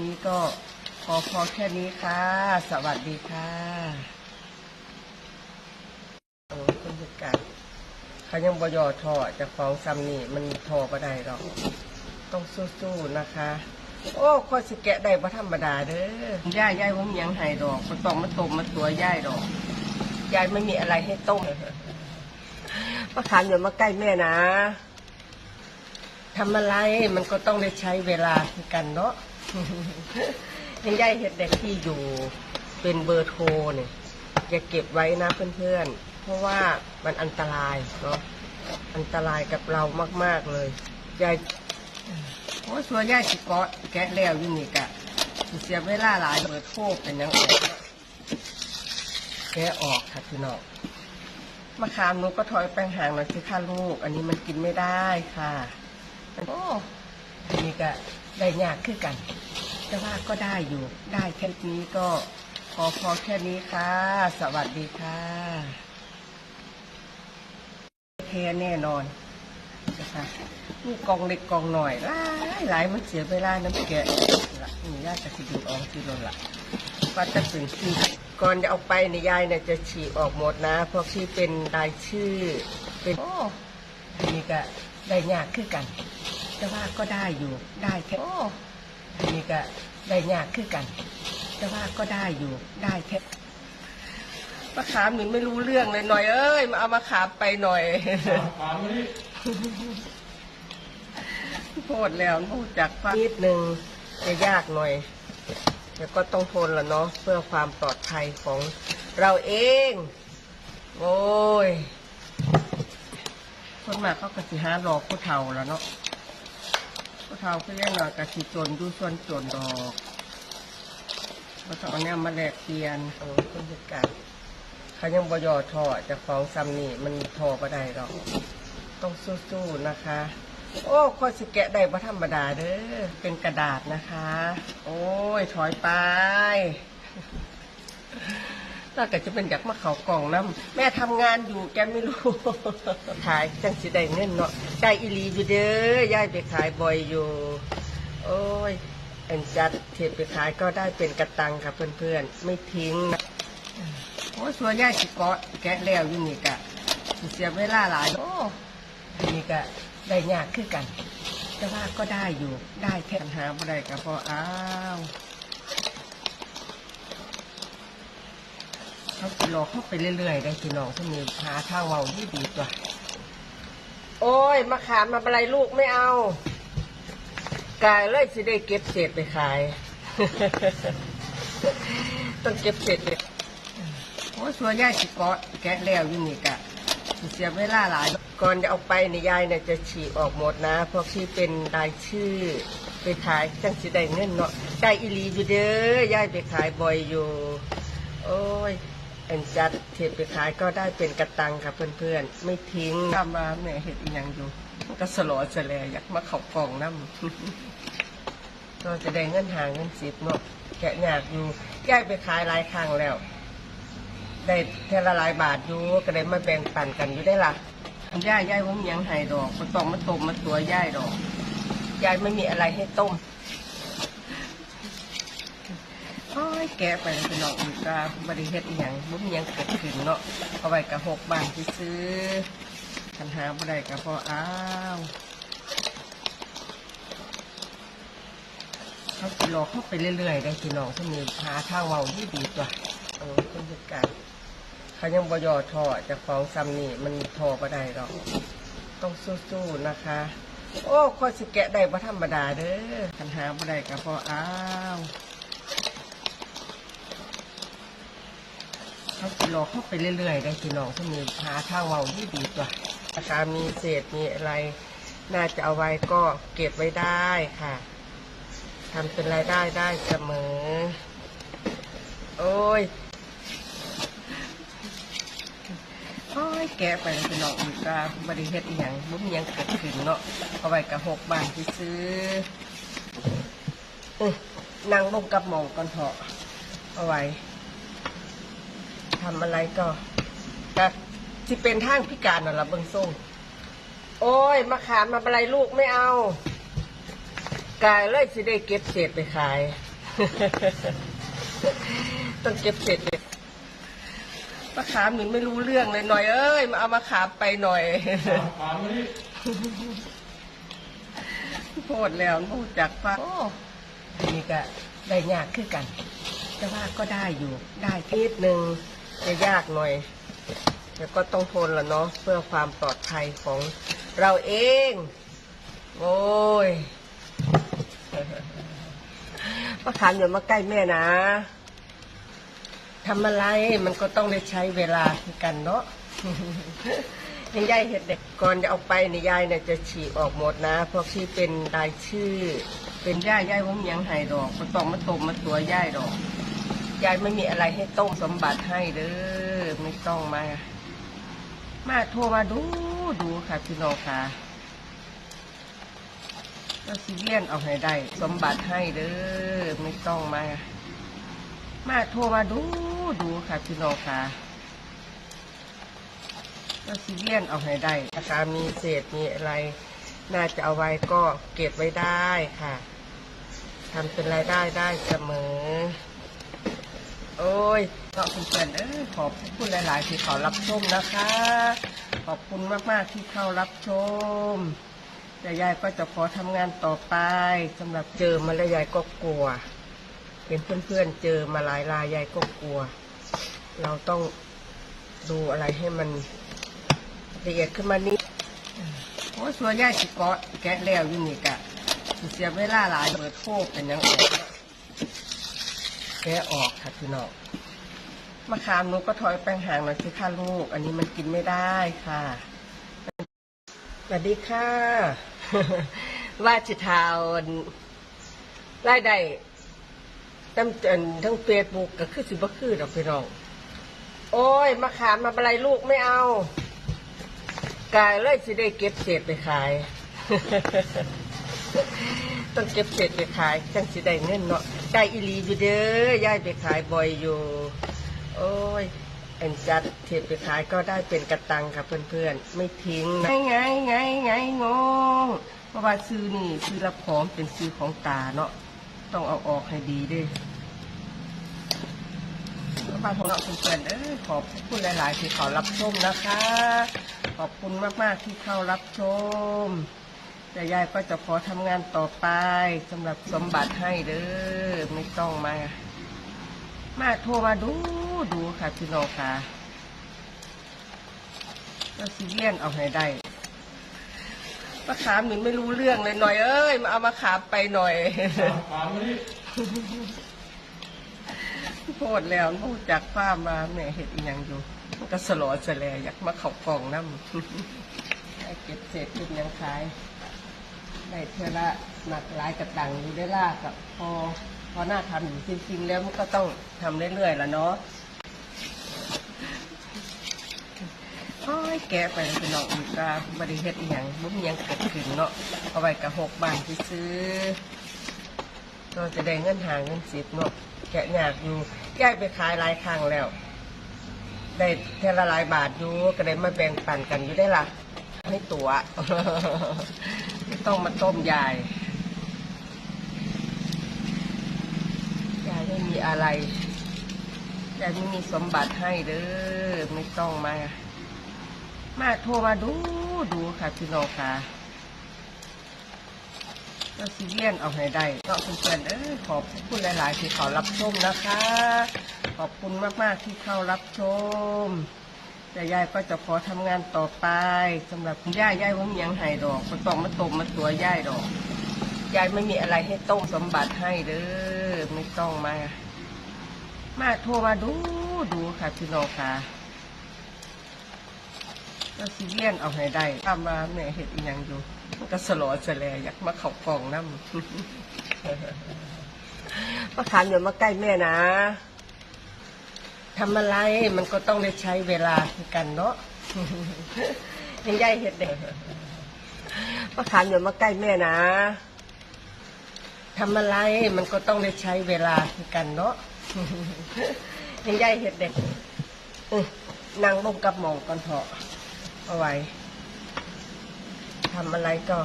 นี้ก็ขอพอแค่นี้ค่ะ สวัสดีค่ะโอ้คุณจัดการเขายังบยอทอจะฟ้องซัมนี่มันทอบ่ได้หรอก ต้องสู้ๆนะคะ โอ้ข้อสิแกะได้บ่ธรรมดาเด้อย่ายย่ายผมยังให้ดอกบ่ต้องมาต้มมาตัวย่ายดอกยายไม่มีอะไรให้ต้มมาขานอย่ามาใกล้แม่นะทำอะไรมันก็ต้องได้ใช้เวลาคือกันเนาะ ยังย่ายเห็ดเด็กที่อยู่เป็นเบอร์โทรเนี่ยอย่าเก็บไว้นะเพื่อนๆ เพราะว่ามันอันตรายเนาะอันตรายกับเรามากๆเลยยายโอ้สัวยายสิเกาะแกะแล้วอยู่นี่กะสิเสียเวลาหลายเปิดโทษเป็นยังออกแกะออกค่ะพี่น้องมะขามนูก็ถอยแป้งห่างหน่อยสิค่ะลูก อันนี้มันกินไม่ได้ค่ะ โอ้นนี้ก็ ได้ยากขึ้นกัน แต่ว่าก็ได้อยู่ได้แค่นี้ก็ขอพอแค่นี้ค่ะ สวัสดีค่ะเทแน่นอนนะคะนี่กองเล็กกองหน่อยหลายหลายมันเสียเวลาน้ำแกะละนี่ยากจะสิดูออกที่รนละว่าจะเป็นที่ก่อนจะเอาไปในยายเนี่ยจะฉีกออกหมดนะเพราะที่เป็นรายชื่อเป็นโอ้อันนี้ก็ได้ยากขึ้นกัน แต่ว่าก็ได้อยู่ได้แค่โอ้อันนี้ก็ได้ยากขึ้นกัน แต่ว่าก็ได้อยู่ได้แค่มะขามนี่ไม่รู้เรื่องเลยหน่อยเอ้ยมาเอามะขามไปหน่อยโทษแล้วพูดจากความนิดนึงจะยากหน่อยแต่ก็ต้องทนละเนาะเพื่อความปลอดภัยของเราเอง โอ้ยคนมากเขากะสิหาหลอกผู้เฒ่าแล้วเนาะ ผู้เฒ่าก็ยังหน่อยกะสิจนดูส่วนจนดอกเขาต้องเอานี่ยมาแลกเปลี่ยนโอ้ยคนจัดการเขายังบยอทอจะฟ้องซัมนี่มันทอบ่ได้หรอก ต้องสู้ๆนะคะ โอ้ข้อสิแกะได้บ่ธรรมดาเด้อเป็นกระดาษนะคะ โอ้ยถอยไป ถ้ากิดจะเป็นอยากมาเขากล่องน้ำแม่ทำงานอยู่แกไม่รู้ ขายจังสิได้เงินเนาะได้อีหลีอยู่เด้อยายไปขายบ่อยอยู่ โอ้ยเอ็นจัดเทปไปขายก็ได้เป็นกระตังค่ะเพื่อนๆ ไม่ทิ้งนะโอ้ยสัวยายสิเกาะแกะแล้วอยู่นี่กะเสียเวลาหลาย โอ้อันนี้ก็ได้ยากขึ้นกัน แต่ว่าก็ได้อยู่ได้แค่ปัญหาบ่ได้ก็พออ้าว เขาหลอกเข้าไปเรื่อยๆได้พี่น้องที่มีหาทางเว้าที่ดีกว่าโอ้ยมาขามมาอะไรลูกไม่เอา กายเลยสิได้เก็บเศษไปขาย ต้องเก็บเศษไปโอ้ยสัวยายสิเกาะแกะแล้วอยู่นี่กะเสียเวลาหลาย ก่อนจะเอาไปในยยายเนี่ยจะฉีกออกหมดนะเพราะที่เป็นรายชื่อไปขายจังสิได้เงินเนาะได้อีหลีอยู่เด้อยายไปขายบ่อยอยู่ โอ้ย อ็นจัดเทปไปขายก็ได้เป็นกระตังค่ะเพื่อนๆ ไม่ทิ้งทำมาแม่เห็ดอีหยังอยู่ ก็สลอสแลอยากมาเขากล่องน้ำก็จะได้เงินหางเงินสิบเนาะแกะอยากอยู่ยายไปขายหลายครั้งแล้ว ได้เทละหลายบาทอยู่ก็ได้มาแบ่งปันกันอยู่ได้ละย่ายย่ายผมยังให้ดอกก็ต้องมาต้มมาตัวย่ายดอกย่ายไม่มีอะไรให้ต้ม โอ้ยแกะไปแล้วไปนอกอีกก็บริเฮ็ดอหย่างบุ้มยังเกิดขึ้นเนาะเอาไว้กับหกบาทที่ซื้อปัญหาบ่ได้ก็พออ้าวเขาสิหลอกเข้าไปเรื่อยๆได้พี่น้องที่มีหาทางเว้าที่ดีกว่าโอ้คนจัดการเขายังบยอทอเจะฟ้าของซัมนี่มันทอบ่ได้หรอกต้องสู้ๆนะคะ โอ้ข้อสิแกะได้บ่ธรรมดาเด้อปัญหาบ่ได้ก็พออ้าว เขาสิหลอกเข้าไปเรื่อยๆได้พี่น้องที่มีหาทางเว้าที่ดีกว่าราคามีเศษมีอะไร น่าจะเอาไว้ก็เก็บไว้ได้ค่ะทำเป็นรายได้ได้เสมอ โอ้ยโอ้ยแกไปแล้วไปนอกอีกก็บริเฮ็ดอหย่างบุ้มยังเกิดขึ้นเนาะเอาไว้กับหกบาทที่ซื้ออื้อนั่งลงกับหมองก่อนเถอะเอาไว้ ทำอะไรก็ก็ที่เป็นทางพิการน่ะละเบิ่งส่งโอ้ยมาขามมาอะไรลูกไม่เอากายเลยสิได้เก็บเศษไปขาย ต้องเก็บเศษไปมะขามหนูไม่รู้เรื่องเลยหน่อยเอ้ยมาเอามะขามไปหน่อยถามมาดิโพดแล้วพูดจากฟ้าโอ้อันนี้ก็ได้ยากขึ้นกัน แต่ว่าก็ได้อยู่ได้นิดนึง จะยากหน่อย แต่ก็ต้องทนละเนาะเพื่อความปลอดภัยของเราเอง โอ้ยมะขามอย่ามาใกล้แม่นะทำอะไรมันก็ต้องได้ใช้เวลาคือกันเนาะยังยายเห็ดเด็กก่อนจะเอาไปในยยายเนี่ยจะฉีกออกหมดนะเพราะที่เป็นรายชื่อ เป็นย่ายย่ายผมยังให้ดอกก็ต้องมาตมมาตัวย่ายดอก ยายไม่มีอะไรให้ต้มสมบัติให้เด้อไม่ต้องมา มาโทรมาดูดูค่ะพี่น้องค่ะก็ซีเรียนเอาให้ได้ สมบัติให้เด้อไม่ต้องมา มาโทรมาดูดูค่ะพี่น้องค่ะก็ซีเรียนเอาให้ได้นะคะมีเศษมีอะไร น่าจะเอาไว้ก็เก็บไว้ได้ค่ะทำเป็นรายได้ได้เสมอ โอ้ยก็คุณเพื่อนเออขอบคุณหลาย ๆ ที่เขารับชมนะคะ ขอบคุณมาก ๆ ที่เข้ารับชมแต่ยายก็จะขอทำงานต่อไปสำหรับเจอมาแล้วยายก็กลัวเห็นเพื่อน ๆ เจอมาหลายรายยายก็กลัว เราต้องดูอะไรให้มันละเอียดขึ้นมานิดโอ้ส่วนใหญ่สิเกาะแกะแล้วอยู่นี่กะเสียเวลาหลายเปิดโคกเป็นยังออก แกะออกค่ะพี่น้องมะขามหนูก็ถอยแป้งห่างหน่อยสิค่ะลูก อันนี้มันกินไม่ได้ค่ะสวัสดีค่ะ ว่าจิทาวรายได้ตั้งแต่ทั้งเฟซบุ๊กก็คือสิบ่คือดอกพี่น้อง โอ้ยมะขามมาอะไรลูกไม่เอากายเลยสิได้เก็บเศษไปขาย ต้องเก็บเศษไปขายจังสิได้เงินเนาะได้อีหลีอยู่เด้อย่ายไปขายบ่อยอยู่ โอ้ยอันจัดเศษไปขายก็ได้เป็นกระตังค่ะเพื่อนๆ ไม่ทิ้งนะไงไงไงงงเพราะว่าซื้อนี่ซื้อรับของเป็นซื้อของตาเนาะต้องเอาออกให้ดีด้วยบ้านของเราคุณเพื่อนเออขอบคุณหลาย ๆ ที่เขารับชมนะคะ ขอบคุณมาก ๆ ที่เข้ารับชม แต่ยายก็จะขอทำงานต่อไปสำหรับสมบัติให้เด้อไม่ต้องมา มาโทรมาดูดูค่ะพี่น้องค่ะก็ซีเรียนเอาให้ได้มะขามหนูไม่รู้เรื่องเลยหน่อยเอ้ยมาเอามาขามไปหน่อยถามมาดิโพดแล้วพูดจากฟ้ามาแม่เห็ดอีหยังอยู่มันก็สลอสแลอยากมาเข่ากล่องน้ำเก็บเศษเป็นยังขาย ได้เท่าละหนักหลายกระตังอยู่ได้ล่ากับพอพอหน้าทำอยู่จริงๆ แล้วมันก็ต้องทำเรื่อยๆละเนาะโอ้ยแกะไปแล้วเป็นน้องอีกก็บริเฮ็ดอีหยังบุ้มยังเกิดขึ้นเนาะเอาไว้กับหกบาทที่ซื้อเราจะได้เงินหางเงินสิบเนาะแกะยากอยู่ย้ายไปขายหลายครั้งแล้ว ได้เท่าละหลายบาทอยู่ก็ได้มาแบ่งปันกันอยู่ได้ละให้ตัว ไม่ต้องมาต้มยาย ยายไม่มีอะไร ยายไม่มีสมบัติให้เด้อ ไม่ต้องมา มาโทรมาดูดูค่ะพี่น้องค่ะก็ซีเรียนเอาให้ได้ก็คุณเพื่อนเออขอบคุณหลาย ๆ ที่เขารับชมนะคะ ขอบคุณมาก ๆ ที่เข้ารับชม แต่ยายก็จะขอทำงานต่อไปสำหรับคุณย่ายย่ายผมยังให้ดอกก็ต้องมาต้มาตัวยายดอกยายไม่มีอะไรให้ต้มสมบัติให้เด้อไม่ต้องมา มาโทรมาดูดูค่ะพี่น้องค่ะก็ซีเรียนเอาให้ได้ทำมาแม่เห็ดอีหยังอยู่มันก็สลอสแลอยากมาเข่ากล่องน้ำมาขามอย่ามาใกล้แม่นะ ทำอะไรมันก็ต้องได้ใช้เวลาคือกันเนาะ ยังยายเห็ดเด็กมาขามอย่ามาใกล้แม่นะทำอะไรมันก็ต้องได้ใช้เวลาคือกันเนาะ ยังยายเห็ดเด็กนั่งลงกับหมองก่อนเถอะเอาไว้ทำอะไรก็